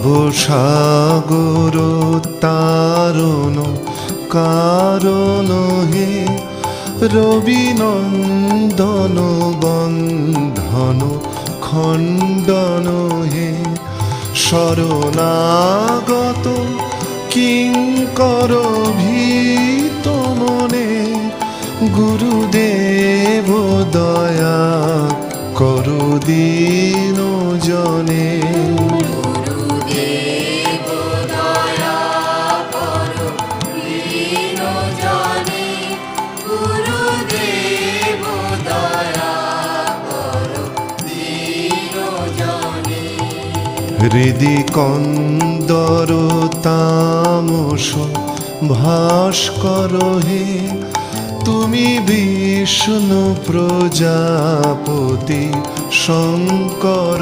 ভবসাগর তারণ কারণ হে রবিনন্দন বন্ধন খণ্ডন হে শরণাগত কিঙ্কর ভীত মনে গুরুদেব দয়া করু দিন জনে। হৃদি কন্দর তামস ভাস্কর হে তুমি বিষ্ণু প্রজাপতি শঙ্কর